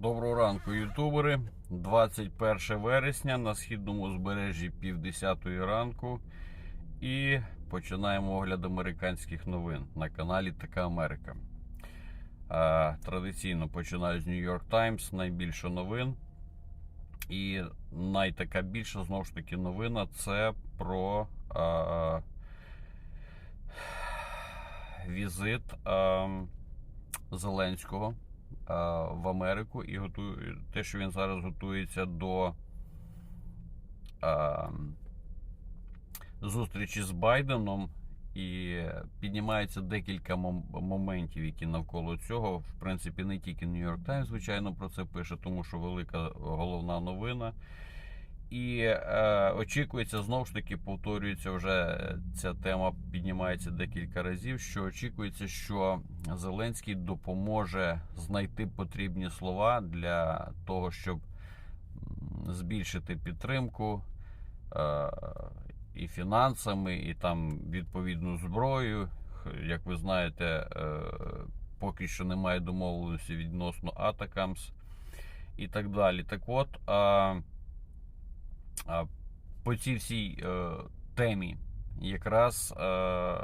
Доброго ранку, ютубери. 21 вересня на східному узбережжі півдесятої ранку. І починаємо огляд американських новин на каналі Така Америка. Традиційно починаю з York Times, найбільше новин. І найтака більша знову ж таки новина це про а, візит а, Зеленського в Америку і готує те, що він зараз готується до а, зустрічі з Байденом. І піднімається декілька моментів, які навколо цього. В принципі, не тільки Нью-Йорк Таймс, звичайно, про це пише, тому що велика головна новина. І е, очікується, знову ж таки, повторюється вже ця тема піднімається декілька разів. Що очікується, що Зеленський допоможе знайти потрібні слова для того, щоб збільшити підтримку е, і фінансами, і там відповідну зброю. Як ви знаєте, е, поки що немає домовленості відносно Атакамс і так далі. Так от. Е, по цій всій е, темі якраз е,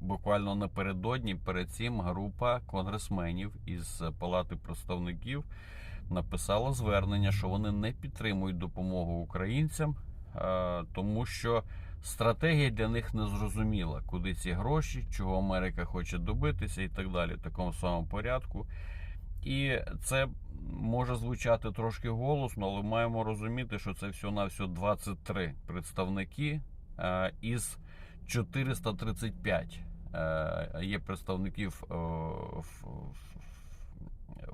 буквально напередодні перед цим група конгресменів із Палати представників написала звернення, що вони не підтримують допомогу українцям, е, тому що стратегія для них не зрозуміла, куди ці гроші, чого Америка хоче добитися і так далі, в такому самому порядку. І це може звучати трошки голосно, але маємо розуміти, що це всього на всього 23 представники е, із 435 е, є представників е,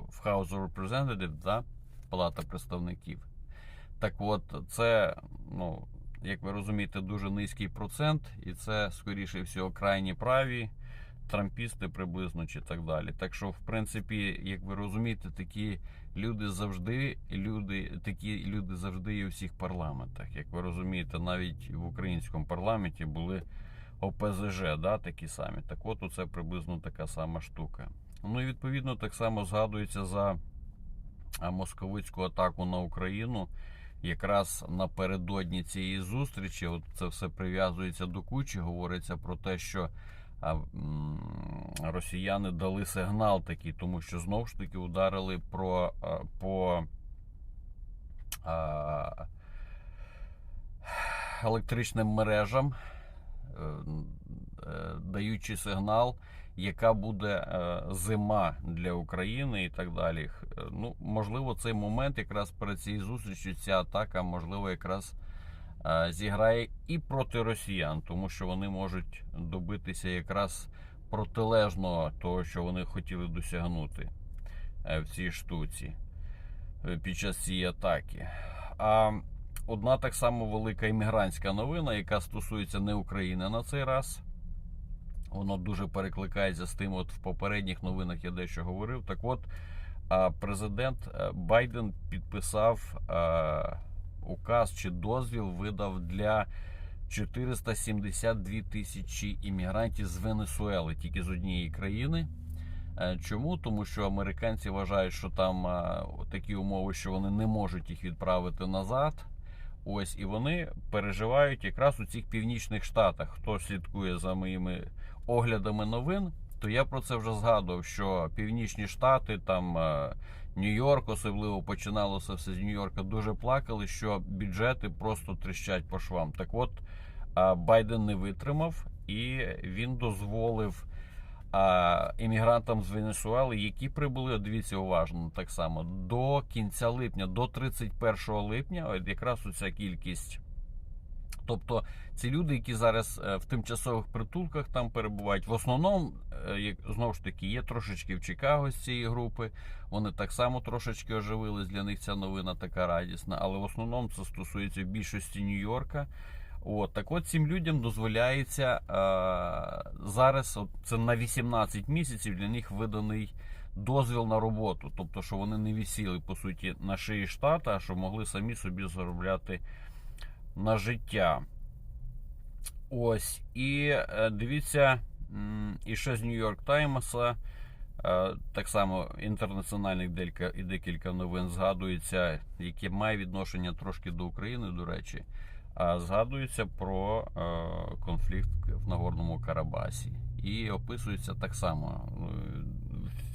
в House of Representatives, да? Палата представників. Так от, це, ну, як ви розумієте, дуже низький процент, і це, скоріше всього, крайні праві трампісти приблизно чи так далі. Так що, в принципі, як ви розумієте, такі люди завжди, люди, такі люди завжди є у всіх парламентах. Як ви розумієте, навіть в українському парламенті були ОПЗЖ, да, такі самі. Так от це приблизно така сама штука. Ну і відповідно так само згадується за московицьку атаку на Україну. Якраз напередодні цієї зустрічі, от це все прив'язується до кучі, говориться про те, що росіяни дали сигнал такий, тому що знову ж таки ударили про по електричним мережам, е, е, даючи сигнал, яка буде е, зима для України і так далі. Ну, можливо, цей момент якраз перед цією зустрічю, ця атака, можливо, якраз зіграє і проти росіян, тому що вони можуть добитися якраз протилежного того, що вони хотіли досягнути е, в цій штуці е, під час цієї атаки. А одна так само велика іммігрантська новина, яка стосується не України на цей раз. Воно дуже перекликається з тим, от в попередніх новинах я дещо говорив. Так от, президент е, Байден підписав е, указ чи дозвіл видав для 472 тисячі іммігрантів з Венесуели, тільки з однієї країни. Е, Чому? Тому що американці вважають, що там е, такі умови, що вони не можуть їх відправити назад. Ось і вони переживають якраз у цих північних штатах. Хто слідкує за моїми оглядами новин, то я про це вже згадував, що північні штати, там е, Нью-Йорк, особливо починалося все з Нью-Йорка, дуже плакали, що бюджети просто тріщать по швам. Так от Байден не витримав і він дозволив іммігрантам з Венесуели, які прибули, дивіться уважно так само, до кінця липня, до 31 липня, якраз оця кількість. Тобто ці люди, які зараз е, в тимчасових притулках там перебувають, в основному, е, знову ж таки, є трошечки в Чикаго з цієї групи. Вони так само трошечки оживились. Для них ця новина така радісна, але в основному це стосується більшості Нью-Йорка. От так от цим людям дозволяється е, зараз, от це на 18 місяців для них виданий дозвіл на роботу. Тобто, що вони не висіли по суті на шиї штата, а що могли самі собі заробляти на життя. Ось. І е, дивіться, і ще з Нью-Йорк Таймса Е, Так само інтернаціональних декілька, новин згадується, які має відношення трошки до України, до речі. А згадується про е, конфлікт в Нагорному Карабасі. І описується так само.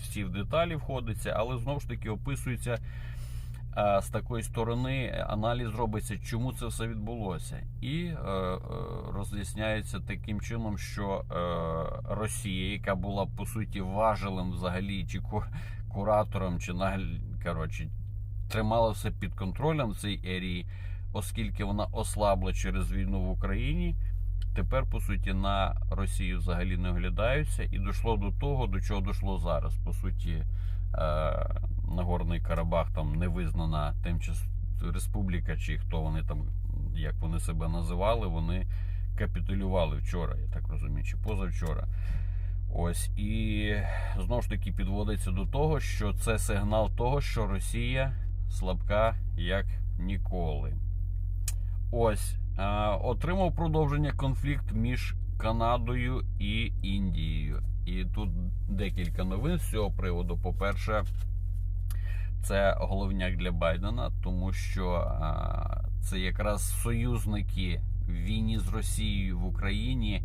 Всі в деталі входиться, але знову ж таки описується з такої сторони аналіз робиться, чому це все відбулося, і е, е, роз'ясняється таким чином, що е, Росія, яка була по суті важелем взагалі, чи куратором, чи коротше, тримала все під контролем цій ерії, оскільки вона ослабла через війну в Україні. Тепер, по суті, на Росію взагалі не оглядаються, і дійшло до того, до чого дійшло зараз. По суті, е, Нагорний Карабах там не визнана тимчас республіка, чи хто вони там, як вони себе називали, вони капітулювали вчора, я так розумію, чи позавчора. Ось і знову ж таки підводиться до того, що це сигнал того, що Росія слабка як ніколи. Ось е, отримав продовження конфлікт між Канадою і Індією. І тут декілька новин з цього приводу. По-перше, це головняк для Байдена, тому що це якраз союзники в війні з Росією в Україні.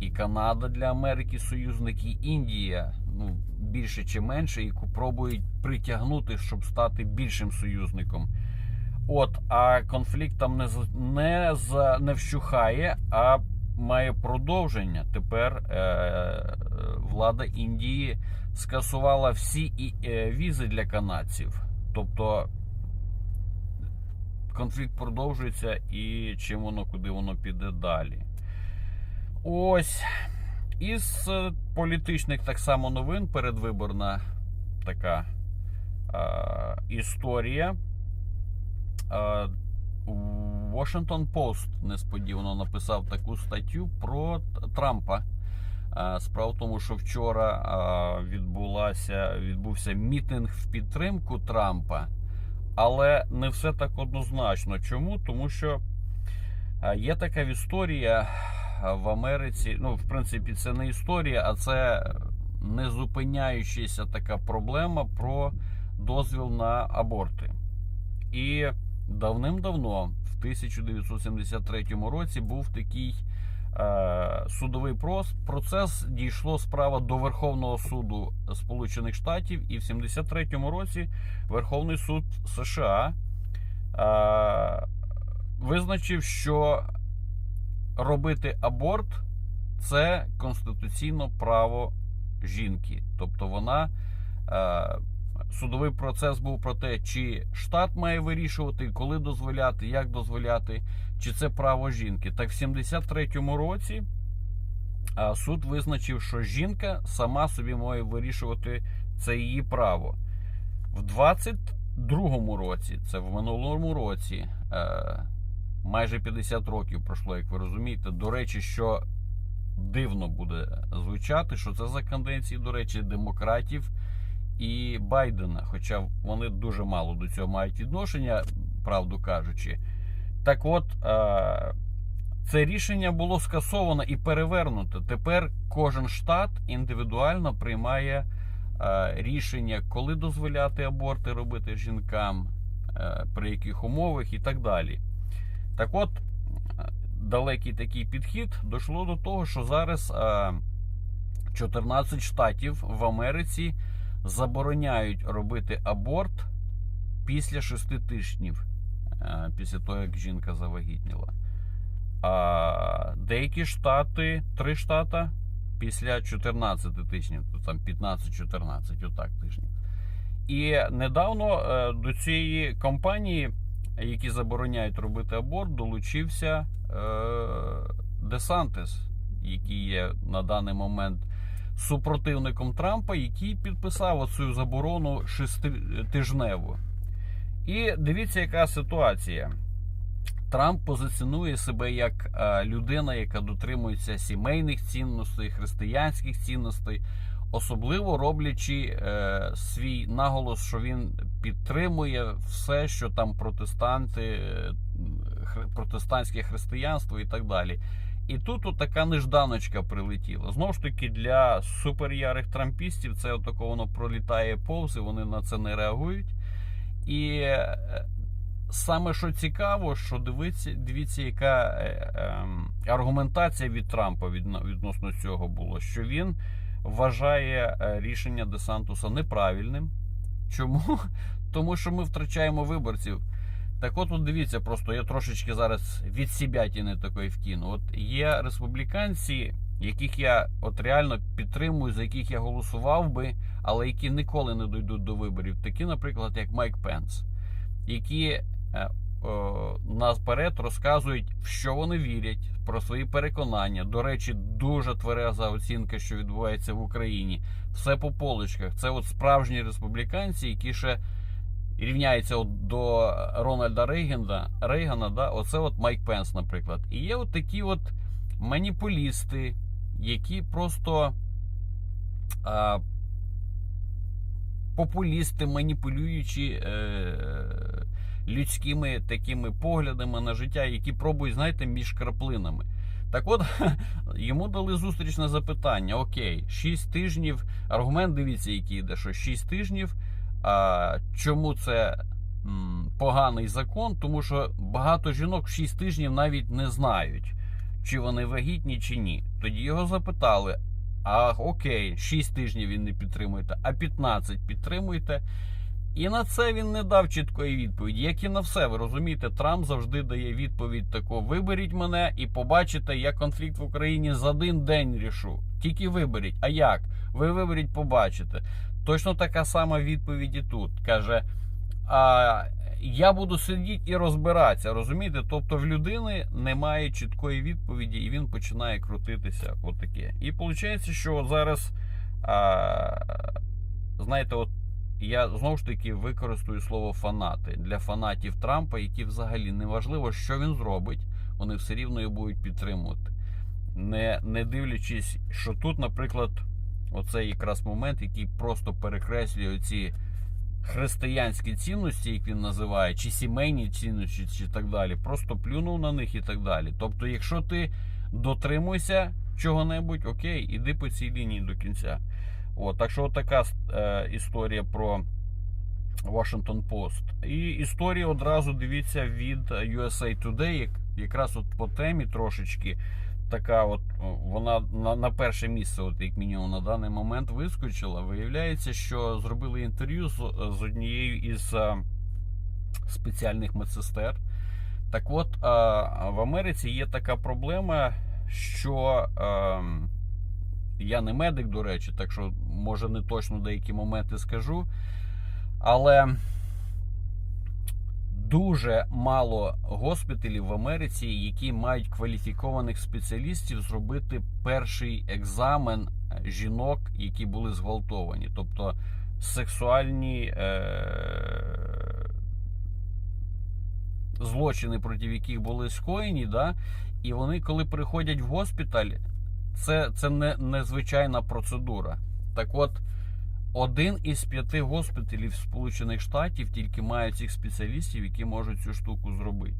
І Канада для Америки союзники, Індія, ну більше чи менше, яку пробують притягнути, щоб стати більшим союзником. От, а конфлікт там не не, не вщухає, а має продовження. Тепер е, е, влада Індії скасувала всі е, візи для канадців. Тобто конфлікт продовжується і чим воно, куди воно піде далі. Ось. Із е, політичних так само новин передвиборна така е, історія. Е, Washington Post несподівано написав таку статтю про Трампа. Е, Справа в тому, що вчора е, відбулася, відбувся мітинг в підтримку Трампа, але не все так однозначно. Чому? Тому що е, є така історія в Америці. Ну, в принципі, це не історія, а це не зупиняючася така проблема про дозвіл на аборти. І давним-давно, в 1973 році, був такий судовий прос- процес. Дійшло справа до Верховного суду Сполучених Штатів, і в 73 році Верховний суд США е, визначив, що робити аборт це конституційне право жінки. Тобто вона. Судовий процес був про те, чи штат має вирішувати, коли дозволяти, як дозволяти, чи це право жінки. Так в 73-му році суд визначив, що жінка сама собі має вирішувати це її право. В 22-му році, це в минулому році, е, майже 50 років пройшло, як ви розумієте. До речі, що дивно буде звучати, що це за канденції, до речі, демократів і Байдена, хоча вони дуже мало до цього мають відношення, правду кажучи. Так от, е, це рішення було скасовано і перевернуто. Тепер кожен штат індивідуально приймає е, рішення, коли дозволяти аборти робити жінкам, е, при яких умовах і так далі. Так от, далекий такий підхід дійшло до того, що зараз е, 14 штатів в Америці забороняють робити аборт після 6 тижнів, е, після того, як жінка завагітніла. А деякі штати, три штата після 14 тижнів, то там 15-14, отак тижнів. І недавно е, до цієї компанії, які забороняють робити аборт, долучився е, Десантис, який є на даний момент супротивником Трампа, який підписав оцю заборону шеститижневу. І дивіться, яка ситуація. Трамп позиціонує себе як е, людина, яка дотримується сімейних цінностей, християнських цінностей, особливо роблячи е, свій наголос, що він підтримує все, що там протестанти, е, протестантське християнство і так далі. І тут от така нежданочка прилетіла. Знову ж таки, для суперярих трампістів це отако воно пролітає повз, і вони на це не реагують. І е, саме що цікаво, що дивіться, дивіться, яка е, е, аргументація від Трампа відно- відносно цього було, що він вважає е, рішення Десантуса неправильним. Чому? Тому що ми втрачаємо виборців. Так от, от дивіться, просто я трошечки зараз від сібятіни такої вкину. От є республіканці, яких я от реально підтримую, за яких я голосував би, але які ніколи не дійдуть до виборів. Такі, наприклад, як Майк Пенс, які е, о, наперед розказують, в що вони вірять, про свої переконання. До речі, дуже твереза оцінка, що відбувається в Україні. Все по полочках. Це от справжні республіканці, які ще рівняється от до Рональда Рейгана, Рейгана, да, оце от Майк Пенс, наприклад. І є от такі от маніпулісти, які просто а, популісти, маніпулюючи е, людськими такими поглядами на життя, які пробують, знаєте, між краплинами. Так от, йому дали зустрічне запитання. Окей, 6 тижнів. Аргумент, дивіться, який йде, що 6 тижнів. Чому це поганий закон? Тому що багато жінок в 6 тижнів навіть не знають, чи вони вагітні, чи ні. Тоді його запитали: а окей, 6 тижнів він не підтримуєте, а 15 підтримуєте. І на це він не дав чіткої відповіді. Як і на все, ви розумієте, Трамп завжди дає відповідь таку: виберіть мене і побачите, я конфлікт в Україні за один день рішу. Тільки виберіть. А як? Ви виберіть, побачите. Точно така сама відповідь і тут. Каже: а, я буду сидіти і розбиратися. Розумієте? Тобто в людини немає чіткої відповіді, і він починає крутитися. Отаке. І виходить, що зараз, а, знаєте, от я знову ж таки використаю слово фанати для фанатів Трампа, які взагалі не важливо, що він зробить, вони все рівно його будуть підтримувати. Не, не дивлячись, що тут, наприклад, оцей якраз момент, який просто перекреслює ці християнські цінності, як він називає, чи сімейні цінності, чи так далі, просто плюнув на них і так далі. Тобто, якщо ти дотримуєшся чого-небудь, окей, іди по цій лінії до кінця. От, так що така е, історія про Washington Post. І історія одразу дивіться від USA Today, як, якраз от по темі трошечки. Така от вона на, на перше місце, от як мінімум на даний момент вискочила. Виявляється, що зробили інтерв'ю з, з однією із а, спеціальних медсестер. Так от а, в Америці є така проблема, що а, я не медик, до речі, так що може не точно деякі моменти скажу. Але дуже мало госпіталів в Америці, які мають кваліфікованих спеціалістів зробити перший екзамен жінок, які були зґвалтовані. Тобто сексуальні е- злочини, проти яких були скоєні, да? і вони, коли приходять в госпіталь, це, це не незвичайна процедура. Так от. Один із п'яти госпіталів Сполучених Штатів тільки має цих спеціалістів, які можуть цю штуку зробити.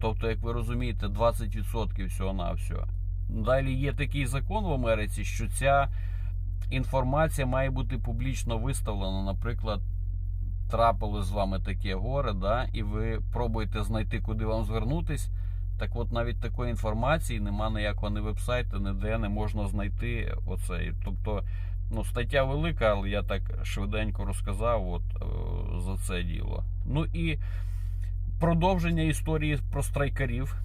Тобто, як ви розумієте, 20% всього на всього. Далі є такий закон в Америці, що ця інформація має бути публічно виставлена. Наприклад, трапили з вами таке горе, да, і ви пробуєте знайти, куди вам звернутись. Так от навіть такої інформації нема ніякого ні вебсайту, ніде не можна знайти оцей. Тобто. Ну, стаття велика, але я так швиденько розказав от, е, за це діло. Ну і продовження історії про страйкарів,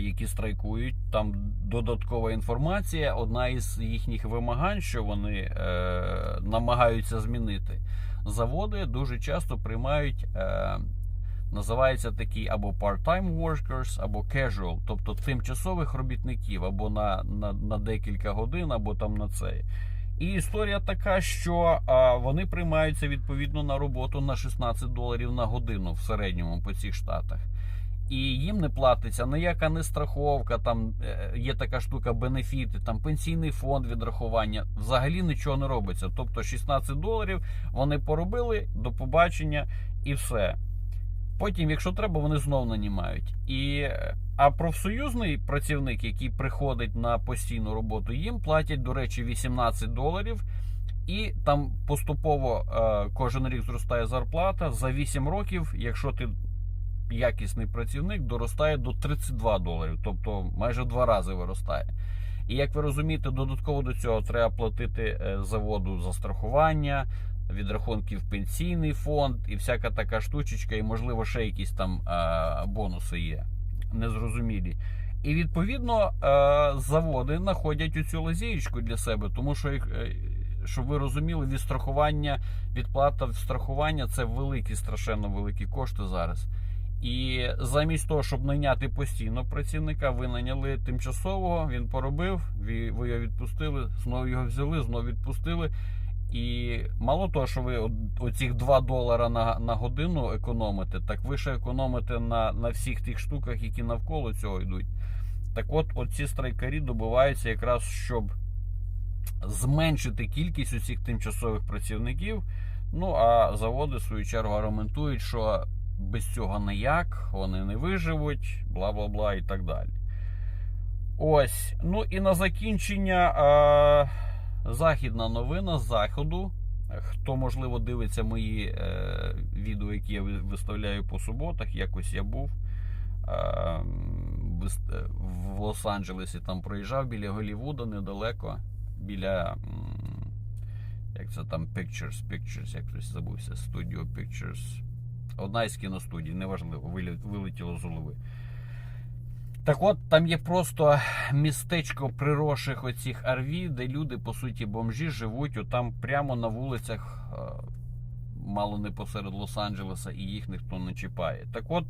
які страйкують. Там додаткова інформація. Одна із їхніх вимагань, що вони е, намагаються змінити. Заводи дуже часто приймають. Е, Називається такі або part-time workers, або casual, тобто тимчасових робітників, або на на, на декілька годин, або там на це. І історія така, що а, вони приймаються відповідно на роботу на 16 доларів на годину в середньому по цих штатах. І їм не платиться ніяка не страховка, там е, є така штука, бенефіти, там пенсійний фонд відрахування. Взагалі нічого не робиться. Тобто 16 доларів вони поробили до побачення і все. Потім, якщо треба, вони знов нанімають. І, а профсоюзний працівник, який приходить на постійну роботу, їм платять, до речі, 18 доларів. І там поступово е, кожен рік зростає зарплата. За 8 років, якщо ти якісний працівник, доростає до 32 доларів, тобто майже два рази виростає. І як ви розумієте, додатково до цього треба платити е, заводу за страхування, відрахунки в пенсійний фонд і всяка така штучечка, і можливо ще якісь там е, бонуси є незрозумілі. І відповідно е, заводи знаходять оцю лазієчку для себе, тому що їх. е, Щоб ви розуміли, від страхування, відплата в страхування це великі, страшенно великі кошти зараз. І замість того, щоб найняти постійно працівника, ви наняли тимчасового, він поробив, ви його відпустили, знову його взяли, знову відпустили. І мало того, що ви оцих 2 долара на на годину економите, так ви ще економите на на всіх тих штуках, які навколо цього йдуть. Так от, оці страйкарі добиваються якраз, щоб зменшити кількість усіх тимчасових працівників. Ну а заводи, в свою чергу, аргументують, що без цього ніяк, вони не виживуть, бла бла бла і так далі. Ось. Ну і на закінчення е, західна новина з заходу. Хто, можливо, дивиться мої е, відео, які я виставляю по суботах, якось я був е, в Лос-Анджелесі, там проїжджав біля Голлівуда недалеко, біля. Як це там Pictures, Pictures, як хтось забувся, Studio Pictures. Одна із кіностудій, неважливо, вилетіло з голови. Так от, там є просто містечко приросших оцих арві, де люди, по суті, бомжі живуть отам прямо на вулицях, е, мало не посеред Лос-Анджелеса, і їх ніхто не чіпає. Так от,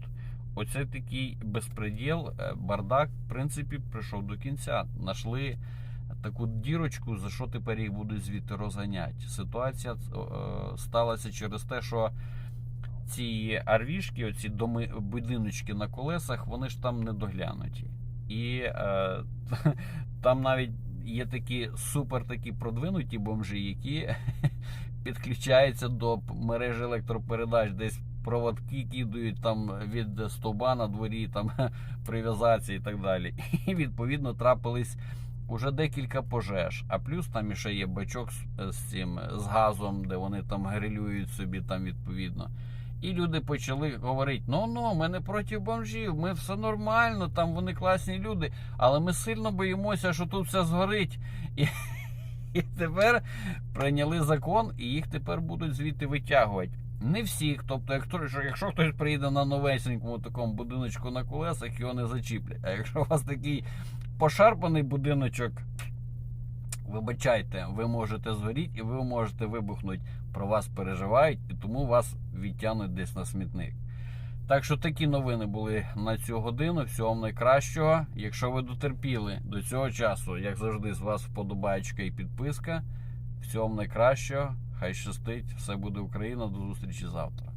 оце такий безпреділ, е, бардак, в принципі, прийшов до кінця. Нашли таку дірочку, за що тепер їх будуть звідти розганяти. Ситуація е, сталася через те, що ці арвішки, оці доми, будиночки на колесах, вони ж там не доглянуті. І е, там навіть є такі супер такі продвинуті бомжі, які підключаються до мережі електропередач, десь проводки кидають там від стовба на дворі, там прив'язації і так далі. І відповідно трапились. Уже декілька пожеж, а плюс там ще є бачок з, з цим з газом, де вони там грилюють собі там відповідно. І люди почали говорити: ну ну, ми не проти бомжів, ми все нормально, там вони класні люди, але ми сильно боїмося, що тут все згорить. І, і тепер прийняли закон, і їх тепер будуть звідти витягувати. Не всіх, тобто, якщо, якщо хтось приїде на новесенькому такому будиночку на колесах, його не зачіплять. А якщо у вас такий пошарпаний будиночок, вибачайте, ви можете згоріти і ви можете вибухнути. Про вас переживають і тому вас відтягнуть десь на смітник. Так що такі новини були на цю годину. Всього вам найкращого. Якщо ви дотерпіли до цього часу, як завжди, з вас вподобаєчка і підписка. Всього вам найкращого. Хай щастить, все буде Україна. До зустрічі завтра.